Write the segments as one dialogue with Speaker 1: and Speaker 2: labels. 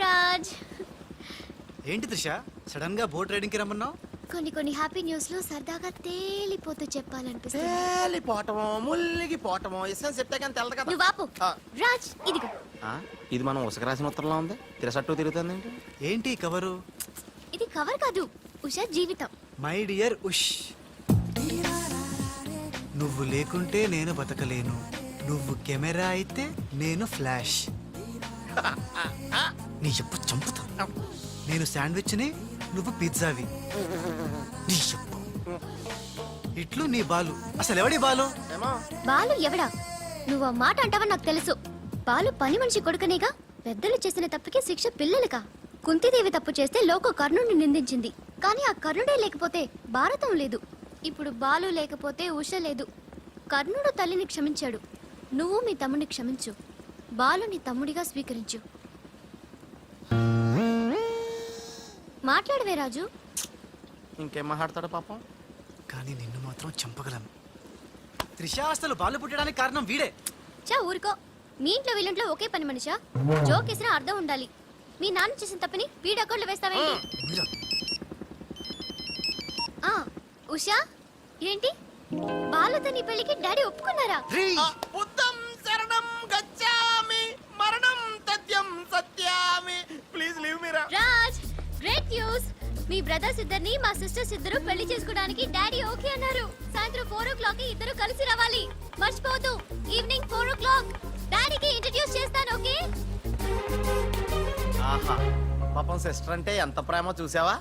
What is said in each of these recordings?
Speaker 1: రాజ్
Speaker 2: ఏంటి త్రిష? సడన్గా బోట్ రైడింగ్కి రమ్మన్నావు?
Speaker 1: కొన్ని కొన్ని హ్యాపీ న్యూస్లో సరదాగా తేలిపోతూ చెప్పాలనిపిస్తుంది.
Speaker 3: తేలిపోవటమో ముల్లిగిపోవటమో ఇష్టం చెప్తే కానీ తెలదు కదా.
Speaker 1: నువ్వు ఆపు.
Speaker 3: ఆ.
Speaker 1: రాజ్ ఇదిగో.
Speaker 3: ఆ, ఇది మనం ఉసక రాసిన ఉత్తరంలో ఉంది? తిరసట్టు తిరుగుతుంది ఏంటి?
Speaker 2: ఏంటి కవరు?
Speaker 1: ఇది కవర్ కాదు ఉషా జీవితం.
Speaker 2: మై డియర్ ఉష్. నువ్వు లేకుంటే నేను బతకలేను. నువ్వు కెమెరా అయితే నేను ఫ్లాష్. నీ చెప్పు చంపుతా. నేను శాండ్విచ్ని నువ్వు పిజ్జావి. నీ చెప్పు. ఇట్లు నీ బాలు. అసలు ఎవడి బాలు
Speaker 1: బాలు ఎవడా? నువ్వు ఆ మాట అంటావని నాకు తెలుసు. బాలు పని మనిషి కొడుకనేగా పెద్దలు చేసిన తప్పుకి శిక్ష పిల్లలకా? కుంతిదేవి తప్పు చేస్తే లోక కర్ణుడిని నిందించింది. కానీ ఆ కర్ణుడే లేకపోతే భారతం లేదు. ఇప్పుడు బాలు లేకపోతే ఉష లేదు. కర్ణుడు తల్లిని క్షమించాడు. నువ్వు మీ తమ్ముడిని క్షమించు. బాలు నీ తమ్ముడిగా స్వీకరించు. మాట్లాడవే రాజు.
Speaker 3: ఇంకేం మాట్లాడతాడు పాపం?
Speaker 2: కానీ నిన్ను మాత్రం చంపగలను. త్రిష అసలు బాలు పుట్టడానికి కారణం వీడే.
Speaker 1: చా ఊరుకో. మీ ఇంట్లో వీళ్ళంట్లో ఒకే పని మనిషా? జోక్ వేసినా అర్థం ఉండాలి. మీ నాన్న చేసిన తప్పని వీడి అకౌంట్లో వేస్తావేంటి? ఆ, ఉషా? ఏంటి? బాలుతో నీ పెళ్ళికి డాడీ ఒప్పుకున్నారా?
Speaker 2: రేయ్!
Speaker 3: ఆ, బుద్ధం
Speaker 1: మీ బ్రదర్స్ ఇద్దరిని మా సిస్టర్స్ ఇద్దరు పెళ్ళి చేసుకోవడానికి డాడీ ఓకే అన్నారు. సాయంత్రం ఫోర్ ఓ క్లాక్ ఇద్దరు కలిసి రావాలి. మర్చిపోదు ఈవినింగ్ ఫోర్ ఓ క్లాక్. డాడీకి ఇంట్రడ్యూస్ చేస్తాను ఓకే?
Speaker 3: ఆహా పాపం సిస్టర్ అంటే ఎంత ప్రేమో చూసావా?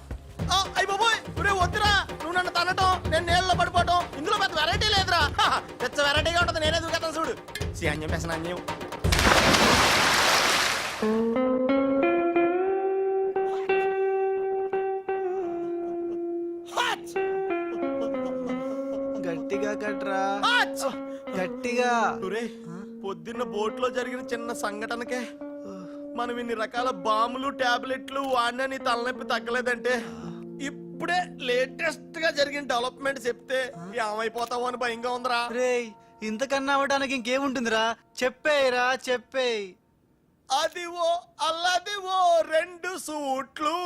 Speaker 3: అయ్యి బాబోయ్ ఒరే వద్దురా. నువ్వు నన్ను తనటం నేను నీళ్ళలో పడిపోవటం ఇందులో పెద్ద వెరైటీ లేదురా. పెద్ద వెరైటీగా ఉంటుంది నేనే దూకేతాను చూడు. సి అన్యం పేసిన ఒరే పొద్దున్న బోట్లో జరిగిన చిన్న సంఘటనకే మనం ఇన్ని రకాల బాంబులు టాబ్లెట్లు వాడినా నీ తలనొప్పి తగ్గలేదంటే. ఇప్పుడే లేటెస్ట్గా జరిగిన డెవలప్మెంట్ చెప్తే ఏమైపోతావో అని భయంగా ఉందిరా.
Speaker 2: రేయ్ ఇంతకన్నా అవ్వడానికి ఇంకేముంటుందిరా? చెప్పేయరా చెప్పేయ్.
Speaker 3: అదివో అల్లదివో రెండు సూట్లు.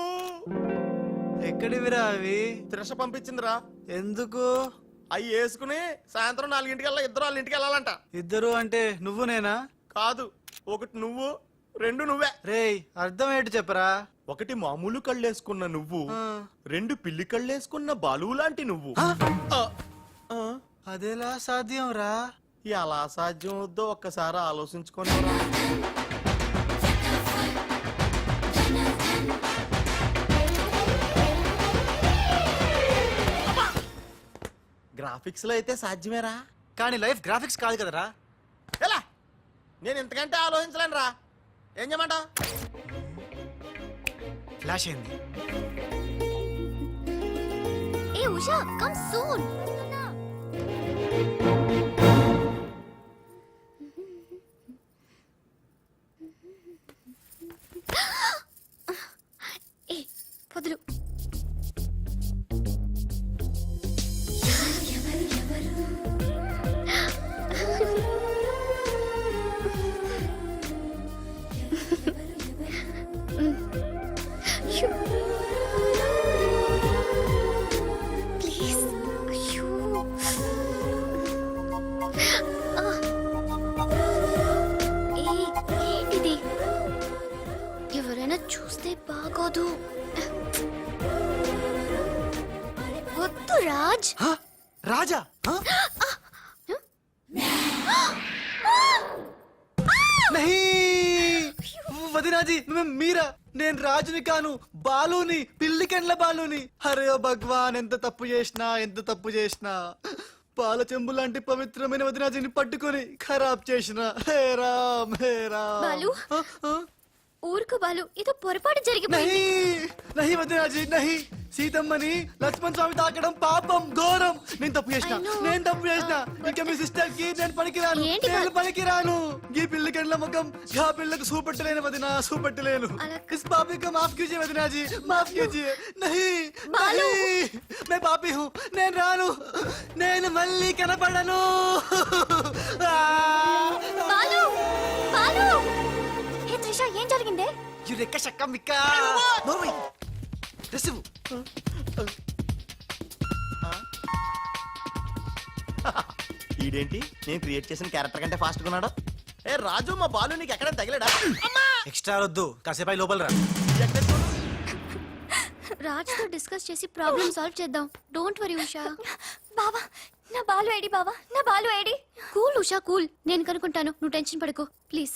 Speaker 2: ఎక్కడివిరా అవి?
Speaker 3: త్రిష పంపించిందిరా.
Speaker 2: ఎందుకు?
Speaker 3: అవి వేసుకుని సాయంత్రం నాలుగింటికల్లా ఇద్దరు వాళ్ళ ఇంటికి వెళ్ళాలంట.
Speaker 2: ఇద్దరు అంటే నువ్వు నేనా?
Speaker 3: కాదు ఒకటి నువ్వు రెండు నువ్వే.
Speaker 2: రేయ్ అర్థం ఏంటి చెప్పరా?
Speaker 3: ఒకటి మామూలు కళ్ళేసుకున్న నువ్వు
Speaker 2: ఆ,
Speaker 3: రెండు పిల్లి కళ్ళేసుకున్న బాలువు లాంటి నువ్వు. ఆ, ఆ,
Speaker 2: అదెలా సాధ్యం రా?
Speaker 3: ఎలా సాధ్యం అవుద్దో ఒక్కసారి ఆలోచించుకొని గ్రాఫిక్స్లో అయితే సాధ్యమేరా?
Speaker 2: కానీ లైఫ్ గ్రాఫిక్స్ కాదు కదరా.
Speaker 3: ఎలా? నేను ఇంతకంటే ఆలోచించలేను రా ఏం చేయమంటావు?
Speaker 2: ఫ్లాష్ అయింది
Speaker 1: ఏ ఉషా కమ్ సూన్ ఎవరైనా చూస్తే బాగోదు వద్దు రాజ్
Speaker 2: హ? రాజా హ? నహీ! వదినాజీ మే- మీరా నేను రాజుని కాను బాలుని పిల్లి కండ్ల బాలుని ఓ భగవాన్ ఎంత తప్పు చేసినా ఎంత తప్పు చేసినా పాల చెంబు లాంటి పవిత్రమైన వదినాజీని పట్టుకొని ఖరాబ్ చేసిన హే రామ్ హే రామ్
Speaker 1: బాలు?
Speaker 2: హ? హ?
Speaker 1: ఊరుకు బాలు ఏదో పొరపాటు జరిగిపోయింది
Speaker 2: నహీ నహీ వదినాజీ నహీ సీతమ్మని లక్ష్మణ్ స్వామి తాకడం పాపం ఘోరం నేను తప్పు చేసిన
Speaker 1: I know.
Speaker 2: నేను తప్పు చేసిన ఇంకా మీ సిస్టర్ కి నేను పనికిరాను
Speaker 1: ఏంటి
Speaker 2: నేను
Speaker 1: బా-
Speaker 2: పనికిరాను ఈ పిల్లి కండ్ల ముఖం గా పిల్లకు సూపెట్టలేను వదినా సూపెట్టలేను
Speaker 1: అలా
Speaker 2: इस पापी को माफ कीजिए वदना जी माफ कीजिए नहीं
Speaker 1: बालू।
Speaker 2: नहीं मैं पापी हूँ నేను రాను నేను మళ్ళీ కనపడను ఆ!
Speaker 1: ఏం జరిగిందే?
Speaker 2: యురెక్క శక్క మిక్క. నోర్మై.
Speaker 3: ఈడేంటి? నేను క్రియేట్ చేసిన క్యారెక్టర్ కంటే ఫాస్ట్ ఉన్నాడు? ఏ రాజు మా బాలు నీకు ఎక్కడ తగిలేడా? అమ్మా!
Speaker 2: ఎక్స్ట్రా వద్దు. కాసేపు లోపల రా.
Speaker 3: ఎక్కడ చూడు?
Speaker 1: రాజ్తో డిస్కస్ చేసి ప్రాబ్లం సాల్వ్ చేద్దాం. Don't worry Usha.
Speaker 4: బావా నా బాలు ఏడి బావా నా బాలు ఏడి
Speaker 1: కూల్ ఉషా కూల్. నేను కనుక్కుంటాను. నువ్వు టెన్షన్ పడకు. ప్లీజ్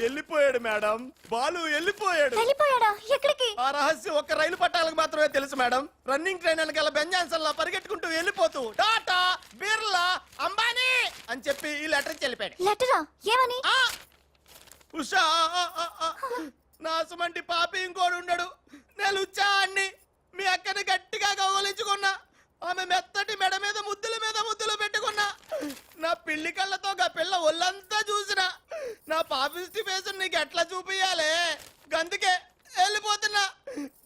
Speaker 3: వెళ్ళిపోయాడు మేడం. బాలు వెళ్ళిపోయాడు.
Speaker 4: వెళ్ళిపోయాడా? ఎక్కడికి?
Speaker 3: ఆ రహస్యం ఒక్క రైలు పట్టాలకు మాత్రమే తెలుసు మేడం. రన్నింగ్ ట్రైన్ వెనకాల బెంజాన్సన్ లా పరిగెట్టుకుంటూ వెళ్ళిపోతూ టాటా బిర్లా అంబానీ అని చెప్పి ఈ లెటర్ ఇచ్చి వెళ్ళిపోయాడు.
Speaker 4: లెటరా? ఏమని?
Speaker 3: ఆ! ఉషా ఆ, ఆ, ఆ. నా సుమంటి పాపి ఇంకోడు ఉండడు. నేను లుచ్చాన్ని మీ అక్కని గట్టిగా కౌగలించుకున్నా ఆమె మెత్తటి మెడ మీద ముద్దుల మీద ముద్దులు పెట్టుకున్నా. నా పిల్లి కళ్ళతో గా పిల్ల ఒళ్ళంతా చూసిన. నా పాపిస్టి ఫేస్ నీకు ఎట్లా చూపియాలే గందుకే వెళ్ళిపోతున్నా.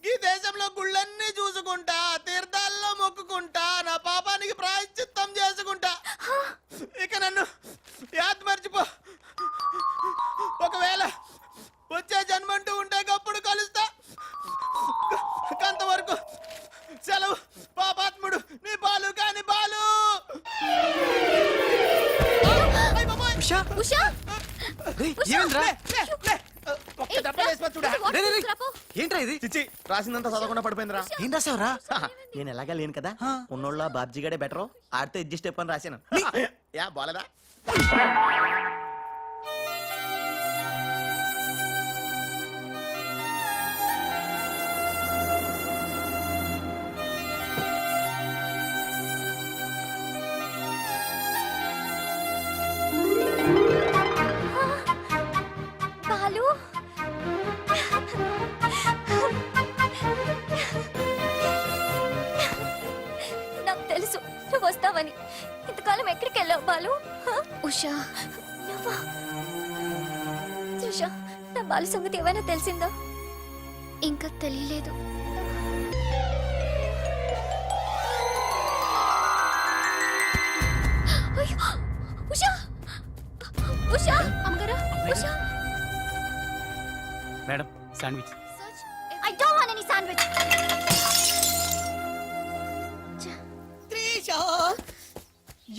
Speaker 3: ఈ దేశంలో గుళ్ళన్నీ చూసుకుంటా తీర్థాల్లో మొక్కుకుంటా నా పాపానికి ప్రాయశ్చిత్తం చేసుకుంటా రాసిందంతా చదవకుండా పడిపోయిందిరా.
Speaker 2: ఏం రాసావురా?
Speaker 3: నేను ఎలాగా లేను కదా. ఉన్నోళ్ళ బాబ్జీ గడే బెటర్? ఆడితే అడ్జస్ట్ అయిపోయి రాశాను. యా బాలేదా?
Speaker 4: వస్తావని. ఇంతకాలం ఎక్కడికి వెళ్ళావు బాలు?
Speaker 1: ఉషా.
Speaker 4: నువ్వా? త్రిష నా బాలు సంగతి ఏమైనా తెలిసిందా?
Speaker 1: ఇంకా తెలియలేదు. అయ్యో! ఉషా! ఉషా! అమ్మగారా ఉషా!
Speaker 5: మేడం శాండ్విచ్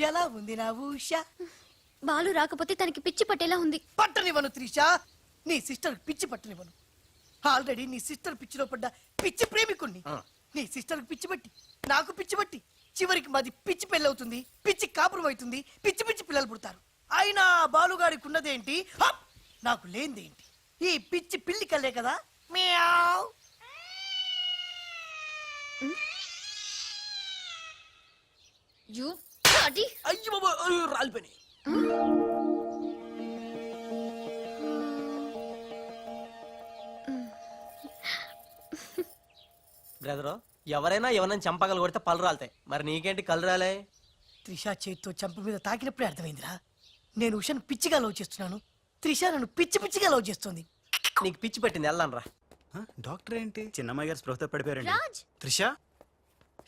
Speaker 6: ఎలా ఉంది నా ఊష
Speaker 1: బాలు రాకపోతే తనకి పిచ్చి పట్టేలా ఉంది.
Speaker 6: పట్టనివ్వను త్రిష. నీ సిస్టర్ పిచ్చి పట్టనివ్వను. ఆల్రెడీ నీ సిస్టర్ పిచ్చిలో పడ్డ పిచ్చి ప్రేమికుణ్ణి. నీ సిస్టర్ పిచ్చి పట్టి నాకు పిచ్చి పట్టి. చివరికి మాది పిచ్చి పెళ్ళవుతుంది పిచ్చి కాపురం అవుతుంది పిచ్చి పిచ్చి పిల్లలు పుడతారు. అయినా బాలుగాడికి ఉన్నదేంటి హప్! నాకు లేనిదేంటి? ఈ పిచ్చి పిల్లి కల్లే కదా? మ్యావ్!
Speaker 1: యు అది
Speaker 6: అయ్యో రాలిపోయినాయి
Speaker 5: బ్రదరు ఎవరైనా ఎవరైనా చంపగలు కొడితే పళ్ళు రాలుతాయి. మరి నీకేంటి కళ్ళు రాలే?
Speaker 6: త్రిష చేత్తో చంప మీద తాకినప్పుడే అర్థమైందిరా. నేను ఉషను పిచ్చిగా లవ్ చేస్తున్నాను. త్రిష నన్ను పిచ్చి పిచ్చిగా లవ్ చేస్తుంది.
Speaker 5: నీకు పిచ్చి పెట్టింది వెళ్ళాను రా.
Speaker 2: డాక్టర్ ఏంటి?
Speaker 7: చిన్నమ్మాయి గారు స్పృహతో పడిపోయారండి.
Speaker 1: రాజ్.
Speaker 2: త్రిష?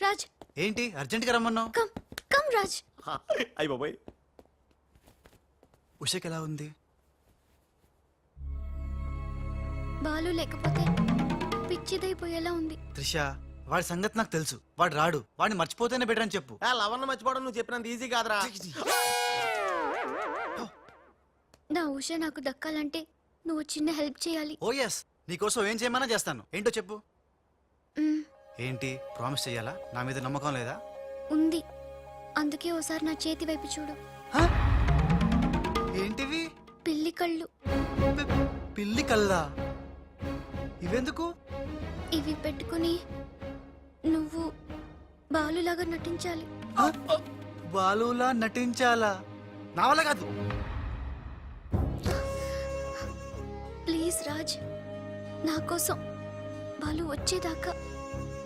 Speaker 1: రాజ్.
Speaker 2: ఏంటి? అర్జెంట్గా రమ్మన్నావు
Speaker 1: రాజ్.
Speaker 3: అయ్యి బాబోయ్.
Speaker 2: ఉషకి ఎలా ఉంది?
Speaker 1: బాలు లేకపోతే పిచ్చిదైపోయేలా ఉంది.
Speaker 2: త్రిష వాడి సంగతి నాకు తెలుసు. వాడు రాడు. వాడిని మర్చిపోతేనే బెటర్ అని చెప్పు.
Speaker 3: ఆ లవన్న మర్చిపోవడం నువ్వు చెప్పినంత ఈజీ కాదురా.
Speaker 1: నా ఉష నాకు దక్కాలంటే నువ్వు చిన్న హెల్ప్ చేయాలి.
Speaker 2: ఓ ఎస్ నీకోసం ఏం చేయమన్నా చేస్తాను. ఏంటో చెప్పు.
Speaker 1: మ్,
Speaker 2: ఏంటి? ప్రామిస్ చెయ్యాలా? నా మీద నమ్మకం లేదా?
Speaker 1: ఉంది. అందుకే ఓసారి నా చేతి వైపు చూడు?
Speaker 2: ఏంటివి?
Speaker 1: పిల్లి కళ్ళు.
Speaker 2: పిల్లి కల్లా ఇవెందుకు?
Speaker 1: ఇవి పెట్టుకుని నువ్వు బాలులాగా నటించాలి?
Speaker 2: బాలులా నటించాలా? నా వల్ల కాదు.
Speaker 1: ప్లీజ్ రాజ్ నా కోసం బాలు వచ్చేదాకా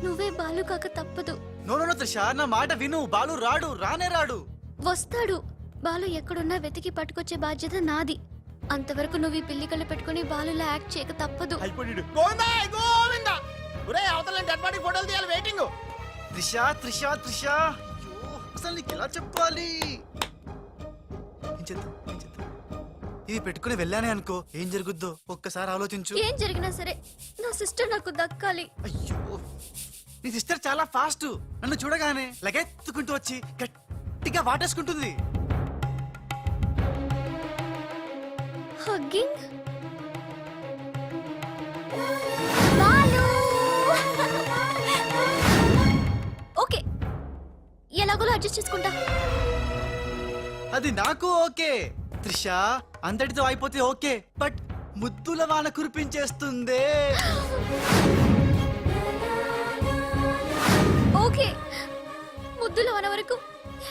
Speaker 1: నువ్వే బాలు కాక తప్పదు.
Speaker 2: నో త్రిష నా మాట విను. బాలు రాడు రానే రాడు.
Speaker 1: వస్తాడు. బాలు ఎక్కడున్నా వెతికి పట్టుకొచ్చే బాధ్యత నాది. అంతవరకు నువ్వు ఈ పిల్లికలు పెట్టుకుని బాలులా యాక్ట్ చేయక తప్పదు.
Speaker 3: అయిపోయాడు గోవిందా గోవిందా! ఒరే అవతల డెడ్ బాడీ ఫోటోలు తీయాలి వెయిటింగ్
Speaker 2: త్రిష త్రిష త్రిష. అయ్యో, అసలు నీకు ఎలా చెప్పాలి? ఏం చేద్దాం ఏం చేద్దాం? ఇది పెట్టుకుని వెళ్ళానే అనుకో ఏం జరుగుద్దో ఒక్కసారి ఆలోచించు.
Speaker 1: ఏం జరిగినా సరే నా సిస్టర్ నాకు దక్కాలి.
Speaker 2: అయ్యో నీ సిస్టర్ చాలా ఫాస్ట్ నన్ను చూడగానే లగెత్తుకుంటూ వచ్చి గట్టిగా వాటేసుకుంటుంది.
Speaker 1: Hugging okay. ఎలాగోలా అడ్జస్ట్ చేసుకుంటా.
Speaker 2: అది నాకు ఓకే. త్రిష అంతటితో అయిపోతే ఓకే. బట్ ముద్దుల వాన కురిపించేస్తుందే.
Speaker 1: ముద్దులో అన వరకు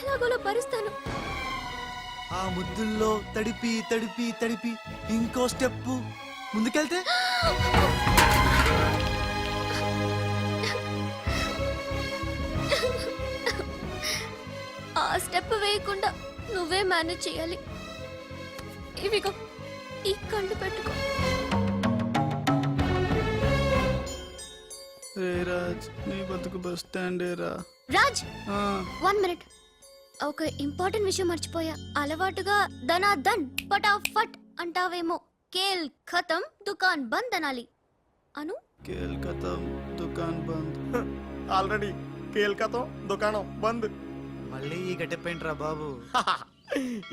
Speaker 1: ఎలాగోలా భరిస్తాను.
Speaker 2: ఆ ముద్దుల్లో తడిపి తడిపి తడిపి ఇంకో స్టెప్ ముందుకెళ్తే?
Speaker 1: ఆ స్టెప్ వేయకుండా నువ్వే మేనేజ్ చేయాలి. ఇవిగో ఈ కళ్ళు పెట్టుకో.
Speaker 2: రే రాజ్ నీ బతుకు బస్ స్టాండే రా
Speaker 1: రాజ్! One minute. ఒక ఇంపార్టెంట్ విషయం మర్చిపోయా. అలవాటుగా ధనా ధన్ ఫటాఫట్ అంటావేమో. కేల్ ఖతం దుకాన్ బంద్ అనాలి. అను?
Speaker 2: కేల్కతా దుకాన్ బంద్.
Speaker 3: ఆల్రెడీ. కేల్కతం దుకాణం బంద్.
Speaker 2: మళ్ళీ ఈ గట్టెప్పేంట్రా బాబు?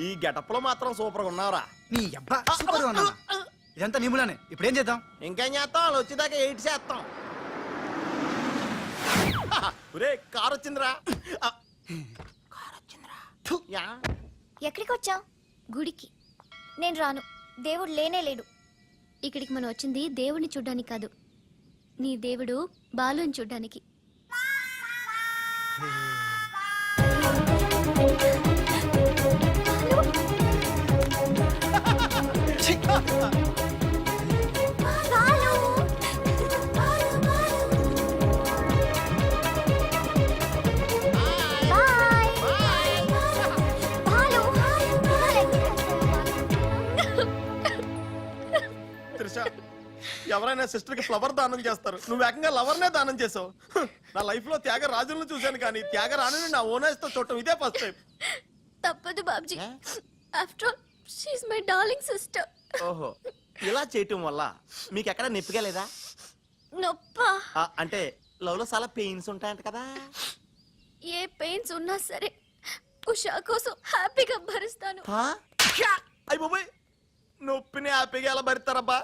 Speaker 3: ఈ గెటప్లో మాత్రం సూపర్గా ఉన్నావురా.
Speaker 2: నీ అబ్బా సూపర్ అన్నా ఇదంతా నీ మూలానే. ఇప్పుడు ఏం చేద్దాం?
Speaker 3: ఇంకేం చేస్తాం? వాళ్ళు వచ్చేదాకా ఎయిట్ చేస్తాం. ఒరే కార్ వచ్చిందిరా కార్ వచ్చిందిరా యా.
Speaker 4: ఎక్కడికి వచ్చావు
Speaker 1: గుడికి.
Speaker 4: నేను రాను. దేవుడు లేనే లేడు.
Speaker 1: ఇక్కడికి మనం వచ్చింది దేవుడిని చూడ్డానికి కాదు. నీ దేవుడు బాలుని చూడ్డానికి.
Speaker 3: ఎవరైనా సిస్టర్కి ఫ్లవర్ దానం చేస్తారు. నువ్వు ఏకంగా లవర్ నే దానం చేసావు. నా లైఫ్లో త్యాగ రాజులను చూశాను కానీ త్యాగ రాణిని నా ఓనర్స్తో చూడటం ఇదే ఫస్ట్ టైం
Speaker 1: తప్పదు Babji. After all she my darling sister
Speaker 3: ఓహో ఇలా చేయటం వల్ల మీకు ఎక్కడ నొప్పిగా లేదా?
Speaker 1: నొప్పా?
Speaker 3: ఆ, అంటే లవ్లో చాలా పెయిన్స్ ఉంటాయంట కదా?
Speaker 1: ఏ పెయిన్స్ ఉన్నా సరే ఉషా కోసం హ్యాపీగా భరిస్తాను.
Speaker 3: అయ్యి బాబాయ్! నొప్పిని హ్యాపీగా ఎలా భరిస్తారబ్బా?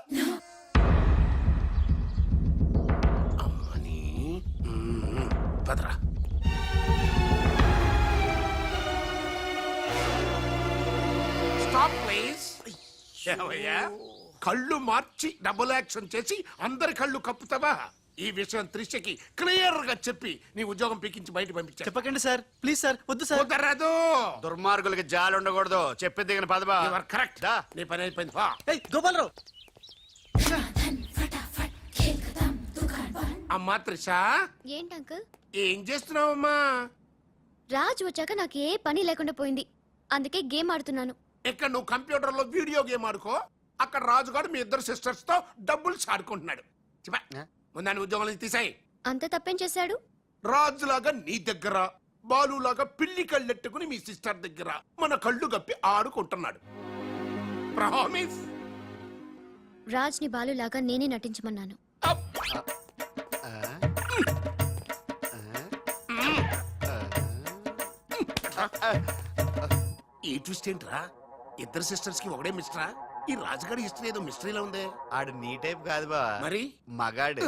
Speaker 7: పదరా. స్టాప్ ప్లీజ్ కళ్ళు మార్చి డబుల్ యాక్షన్ చేసి అందరి కళ్ళు కప్పుతావా? ఈ విషయం త్రిషకి క్లియర్గా చెప్పి నీ ఉద్యోగం పీకించి బయట పంపించా.
Speaker 2: చెప్పకండి సార్. Please sir. వద్దు సార్.
Speaker 7: కుదరదు.
Speaker 8: దుర్మార్గులకి జాలి ఉండకూడదు. చెప్పి దిగిన పదబా
Speaker 7: యువర్ కరెక్ట్ నీ పని అయిపోయింది. వా.
Speaker 2: ఏయ్ గోపాలరావు.
Speaker 7: అమ్మా త్రిష.
Speaker 1: ఏంటి అంకుల్?
Speaker 7: ఏం చేస్తున్నావమ్మా?
Speaker 1: రాజు వచ్చాక నాకు ఏ పని లేకుండా పోయింది. అందుకే గేమ్ ఆడుతున్నాను.
Speaker 7: ఇక్కడ నువ్వు కంప్యూటర్లో వీడియో గేమ్ ఆడుకో అక్కడ రాజుగాడు మీ ఇద్దరు సిస్టర్స్తో డబ్బులు ఆడుకుంటున్నాడు చెప్పా. ముందాన్ని ఉద్యోగం నుంచి తీసాయి.
Speaker 1: అంత తప్పేం చేశాడు?
Speaker 7: రాజులాగా నీ దగ్గర బాలులాగా పిల్లి కళ్ళెట్టుకుని మీ సిస్టర్ దగ్గర మన కళ్ళు గప్పి ఆడుకుంటున్నాడు. ప్రామిస్.
Speaker 1: రాజ్ని బాలులాగా నేనే నటించమన్నాను.
Speaker 7: ఈ ట్విస్ట్ ఏంట్రా? ఇద్దరు సిస్టర్స్కి ఒకడే మిస్టరా ఈ రాజుగాడి హిస్టరీ ఏదో మిస్టరీలో ఉందే.
Speaker 8: ఆడు నీ టైప్ కాదు బా
Speaker 7: మరి?
Speaker 8: మగాడు.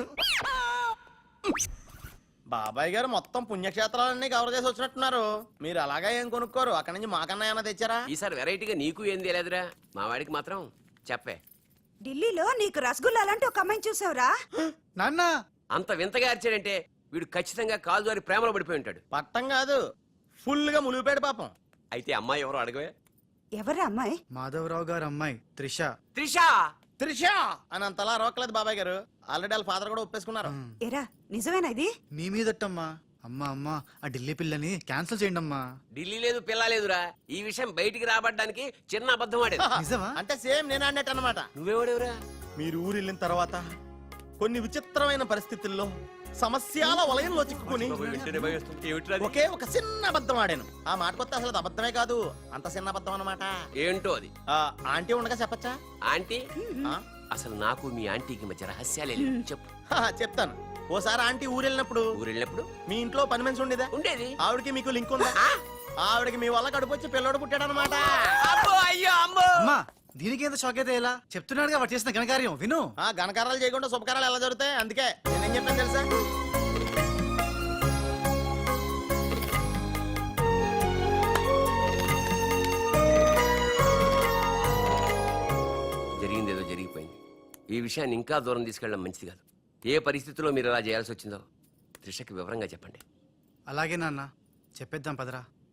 Speaker 3: బాబాయ్ గారు మొత్తం పుణ్యక్షేత్రాలన్నీ కవర్ చేసి వచ్చినట్టున్నారు. మీరు అలాగా ఏం కొనుక్కోరు? అక్కడి నుంచి మాకన్నా ఏమైనా తెచ్చారా?
Speaker 9: ఈసారి వెరైటీగా నీకు ఏం తెలియదురా? మా వాడికి మాత్రం చెప్పే.
Speaker 10: ఢిల్లీలో నీకు రసగుల్లా లాంటి ఒక అమ్మాయిని చూసావురా?
Speaker 2: నాన్న!
Speaker 9: అంత వింతగా అరిచాడంటే వీడు ఖచ్చితంగా కాలు జారి ప్రేమలో పడిపోయి ఉంటాడు.
Speaker 3: పట్టం కాదు. ఫుల్గా ములిగిపోయాడు పాపం.
Speaker 9: అయితే అమ్మాయి ఎవరో అడగవే?
Speaker 10: ఎవరా అమ్మాయి?
Speaker 2: మాధవరావు గారు అమ్మాయి త్రిష.
Speaker 9: త్రిషా!
Speaker 3: త్రిష! అని అంతలా రోకలేదు బాబాయ్ గారు. ఆల్రెడీ వాళ్ళ ఫాదర్ కూడా ఒప్పేసుకున్నారు.
Speaker 10: ఎరా నిజమేనా ఇది?
Speaker 2: నీ మీదట్టమ్మా. అమ్మా అమ్మా ఆ ఢిల్లీ పిల్లని క్యాన్సిల్ చేయండి అమ్మా
Speaker 9: ఢిల్లీ లేదు పిల్ల లేదురా. ఈ విషయం బయటికి రాబడ్డానికి చిన్న అబద్ధం ఆడేది
Speaker 2: నిజమా?
Speaker 3: అంటే సేమ్ నేను అన్నట్టు అనమాట
Speaker 9: నువ్వెవడెవరా?
Speaker 3: మీరు ఊరు వెళ్ళిన తర్వాత కొన్ని విచిత్రమైన పరిస్థితుల్లో సమస్యల వలయంలో చిక్కుకుని ఒకే ఒక చిన్న అబద్ధం ఆడాను. ఆ మాట కొత్త అసలు అబద్ధమే కాదు. అంత చిన్న అబద్ధం అన్నమాట.
Speaker 9: ఏంటో అది?
Speaker 3: ఆ, ఆంటీ ఉండగా చెప్పచ్చా?
Speaker 9: ఆంటీ? అసలు నాకు మీ ఆంటీకి మధ్య రహస్యాలే చెప్పు.
Speaker 3: చెప్తాను. ఓసారి ఆంటీ ఊరు వెళ్ళినప్పుడు
Speaker 9: ఊరు వెళ్ళినప్పుడు
Speaker 3: మీ ఇంట్లో పని మనిషి ఉండేదా?
Speaker 9: ఉండేది.
Speaker 3: ఆవిడకి మీకు లింక్ ఉందా? ఆవిడకి మీ వల్ల కడుపు వచ్చి పిల్లడు పుట్టాడు అనమాట
Speaker 9: అమ్మో అయ్యో
Speaker 2: అమ్మా దీనికి ఎంత షాక్ అయితే ఎలా? చెప్తున్నాడుగా వాడు చేసిన ఘనకార్యం. విను.
Speaker 3: ఆ ఘనకారాలు చేయకుండా శుభకారాలు ఎలా జరుగుతాయి? అందుకే నేనేం చెప్పాను తెలుసా?
Speaker 9: జరిగింది ఏదో జరిగిపోయింది. ఈ విషయాన్ని ఇంకా దూరం తీసుకెళ్ళడం మంచిది కాదు. ఏ పరిస్థితిలో మీరు అలా చేయాల్సి వచ్చిందో త్రిషకి వివరంగా చెప్పండి.
Speaker 2: అలాగే నాన్న. చెప్పేద్దాం పదరా.